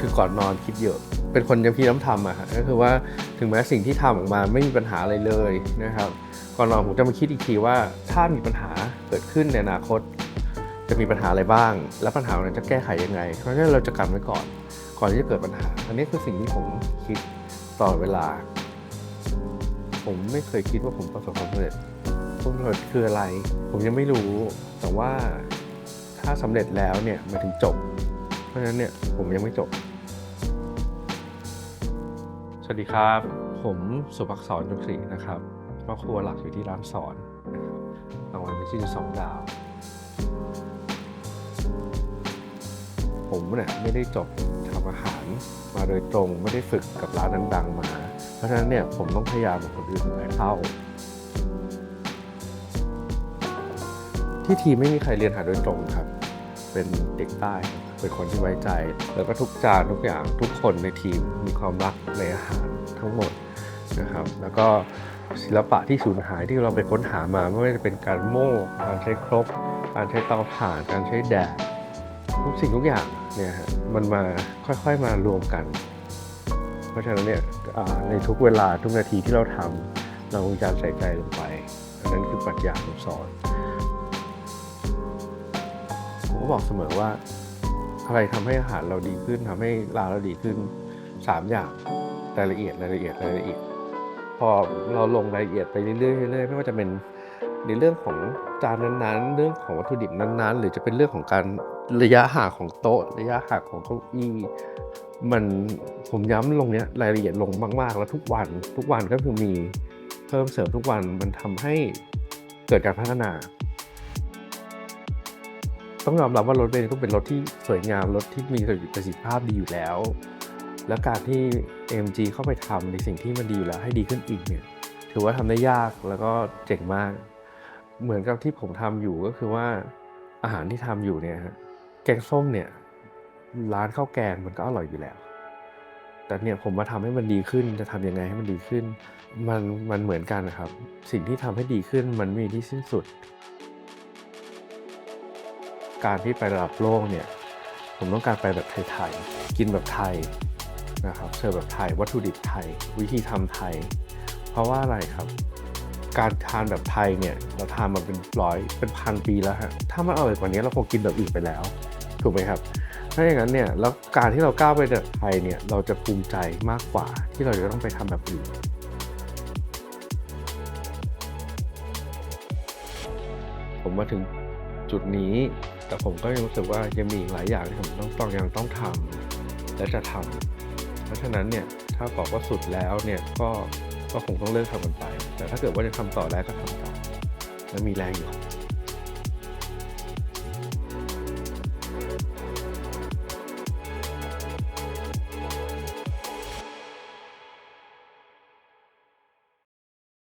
คือก่อนนอนคิดเยอะเป็นคนยังพี่น้ำทำอะฮะก็คือว่าถึงแม้สิ่งที่ทำออกมาไม่มีปัญหาอะไรเลยนะครับก่อนนอนผมจะมาคิดอีกทีว่าถ้ามีปัญหาเกิดขึ้นในอนาคต จะมีปัญหาอะไรบ้าง และปัญหานั้นจะแก้ไขยังไง เพราะฉะนั้นเราจะกันไว้ก่อน ก่อนที่จะเกิดปัญหา อันนี้คือสิ่งที่ผมคิดตลอดเวลา ผมไม่เคยคิดว่าผมประสบความสำเร็จความสำเร็จคืออะไร ผมยังไม่รู้ แต่ว่าถ้าสำเร็จแล้วเนี่ยมายถึงจบ เพราะฉะนั้นเนี่ยผมยังไม่จบ สวัสดีครับ ผมสุภักษรจุกศรีนะครับครอบครัวหลักอยู่ที่ร้านสอนรางวัลมิชลินสองดาว ผมเนี่ยไม่ได้จบทำอาหารมาโดยตรงไม่ได้ฝึกกับร้านดังๆมา เพราะฉะนั้นเนี่ยผมต้องพยายามกับคนอื่นหลายเท่าที่ทีไม่มีใครเรียนหาโดยตรงครับ เป็นเด็กใต้เป็นคนที่ไว้ใจ แล้วก็ทุกจานทุกอย่างทุกคนในทีมมีความรักในอาหารทั้งหมดนะครับ แล้วก็ศิลปะที่สูญหายที่เราไปค้นหามาไม่ว่าจะเป็นการโม่การใช้ครก การใช้เตาถ่าน การใช้แดดทุกสิ่งทุกอย่างเนี่ยมันมาค่อยๆมารวมกัน เพราะฉะนั้นเนี่ยในทุกเวลาทุกนาทีที่เราทำเรามีการใส่ใจลงไป อันนั้นคือปรัชญาผมสอน บอกเสมอว่า อะไรทำให้อาหารเราดีขึ้นทำให้ร้านเราดีขึ้นสามอย่างรายละเอียดรายละเอียดรายละเอียด พอเราลงรายละเอียดไปเรื่อยๆเรื่อยๆไม่ว่าจะเป็นในเรื่องของจานนั้นๆ เรื่องของวัตถุดิบนั้นๆ หรือจะเป็นเรื่องของการระยะห่างของโต๊ะ ระยะห่างของเก้าอี้มันผมย้ำลงเนี้ยรายละเอียดลงมาก ๆ แล้วทุกวัน ทุกวันก็คือมีเพิ่มเสริมทุกวันมันทำให้เกิดการพัฒนา ต้องยอมรับว่ารถเบนซ์ก็เป็นรถที่สวยงามรถที่มีประสิทธิภาพดีอยู่แล้ว และการที่ AMG เข้าไปทำในสิ่งที่มันดีอยู่แล้วให้ดีขึ้นอีกเนี่ยถือว่าทำได้ยากแล้วก็เจ๋งมาก เหมือนกับที่ผมทำอยู่ก็คือว่าอาหารที่ทำอยู่เนี่ยฮะแกงส้มเนี่ยร้านข้าวแกงมันก็อร่อยอยู่แล้ว แต่เนี่ยผมมาทำให้มันดีขึ้นจะทำยังไงให้มันดีขึ้น มันมันเหมือนกันนะครับ สิ่งที่ทำให้ดีขึ้นมันไม่มีที่สิ้นสุด การที่ไประดับโลกเนี่ยผมต้องการไปแบบไทยๆกินแบบไทยนะครับเสิร์ฟแบบไทยวัตถุดิบไทย วิธีทำไทย เพราะว่าอะไรครับ การทานแบบไทยเนี่ยเราทานมาเป็นร้อยเป็นพันปีแล้วฮะถ้ามันอร่อยกว่านี้เราคงกินแบบอื่นไปแล้วถูกไหมครับถ้าอย่างนั้นเนี่ยแล้วการที่เราก้าวไปแบบไทยเนี่ยเราจะภูมิใจมากกว่าที่เราจะต้องไปทำแบบอื่นผมมาถึง จุดนี้ แต่ผมก็ยังรู้สึกว่ายังมีอีกหลายอย่างที่ผมต้องต้องยังต้องทำและจะทำเพราะฉะนั้นเนี่ยถ้าบอกว่าสุดแล้วเนี่ยก็ก็คงต้องเลิกทำมันไป แต่ถ้าเกิดว่าจะทำต่อได้ก็ทำต่อและมีแรงอยู่